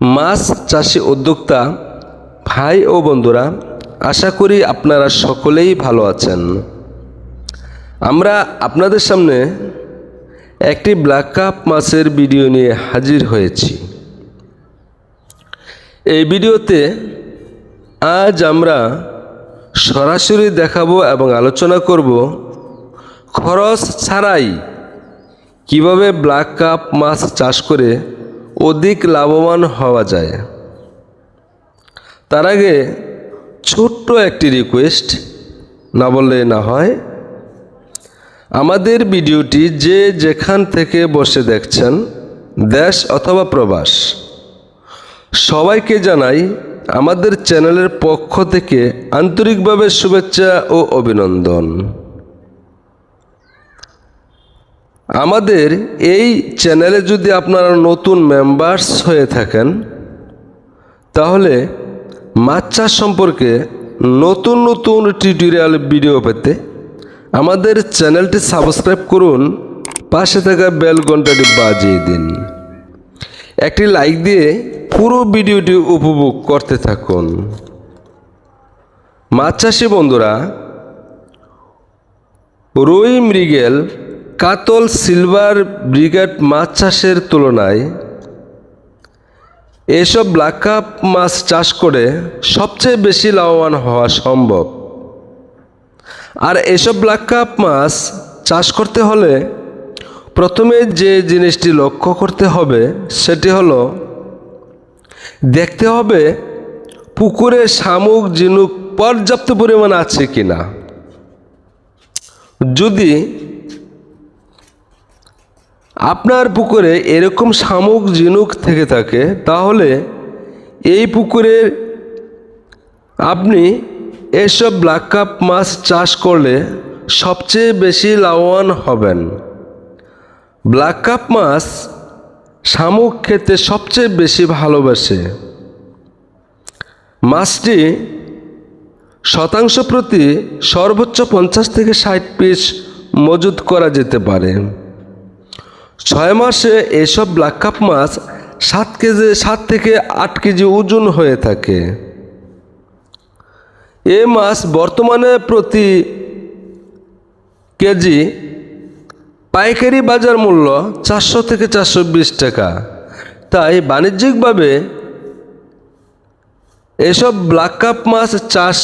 মাছ চাষি উদ্যোক্তা, ভাই ও বন্ধুরা, আশা করি আপনারা সকলেই ভালো আছেন। আমরা আপনাদের সামনে একটি ব্ল্যাক কাপ মাছের ভিডিও নিয়ে হাজির হয়েছি। এই ভিডিওতে আজ আমরা সরাসরি দেখাবো এবং আলোচনা করব খরচ ছাড়াই কীভাবে ব্ল্যাক কাপ মাছ চাষ করে অধিক লাভবান হওয়া যায়। তার আগে ছোট্ট একটি রিকোয়েস্ট না বললে না হয়। আমাদের ভিডিওটি যে যেখান থেকে বসে দেখছেন, দেশ অথবা প্রবাস, সবাইকে জানাই আমাদের চ্যানেলের পক্ষ থেকে আন্তরিকভাবে শুভেচ্ছা ও অভিনন্দন। আমাদের এই চ্যানেলে যদি আপনারা নতুন মেম্বার্স হয়ে থাকেন, তাহলে মাছ চাষ সম্পর্কে নতুন নতুন টিউটোরিয়াল ভিডিও পেতে আমাদের চ্যানেলটি সাবস্ক্রাইব করুন, পাশে থাকা বেল ঘন্টাটি বাজিয়ে দিন। একটি লাইক দিয়ে পুরো ভিডিওটি উপভোগ করতে থাকুন। মাছ চাষি বন্ধুরা, রুই, মৃগেল কাতল সিলভার ব্রিগেড মাছ চাষের তুলনায় এসব ব্ল্যাক কাপ মাছ চাষ করে সবচেয়ে বেশি লাভবান হওয়া সম্ভব। আর এসব ব্ল্যাক কাপ মাছ চাষ করতে হলে প্রথমে যে জিনিসটি লক্ষ্য করতে হবে সেটি হলো, দেখতে হবে পুকুরে শামুক, ঝিনুক পর্যাপ্ত পরিমাণ আছে কিনা। যদি আপনার পুকুরে এরকম শামুক ঝিনুক থেকে থাকে, তাহলে এই পুকুরে আপনি এসব ব্ল্যাক কাপ মাছ চাষ করলে সবচেয়ে বেশি লাভবান হবেন। ব্ল্যাক কাপ মাছ শামুক খেতে সবচেয়ে বেশি ভালোবাসে। মাছটি শতাংশ প্রতি সর্বোচ্চ পঞ্চাশ থেকে ষাট পিস মজুত করা যেতে পারে। ছয় মাসে এসব ব্ল্যাক কাপ মাছ সাত কেজি, সাত থেকে আট কেজি ওজন হয়ে থাকে। এ মাছ বর্তমানে প্রতি কেজি পাইকারি বাজার মূল্য চারশো থেকে চারশো বিশ টাকা। তাই বাণিজ্যিকভাবে এসব ব্ল্যাক কাপ মাছ চাষ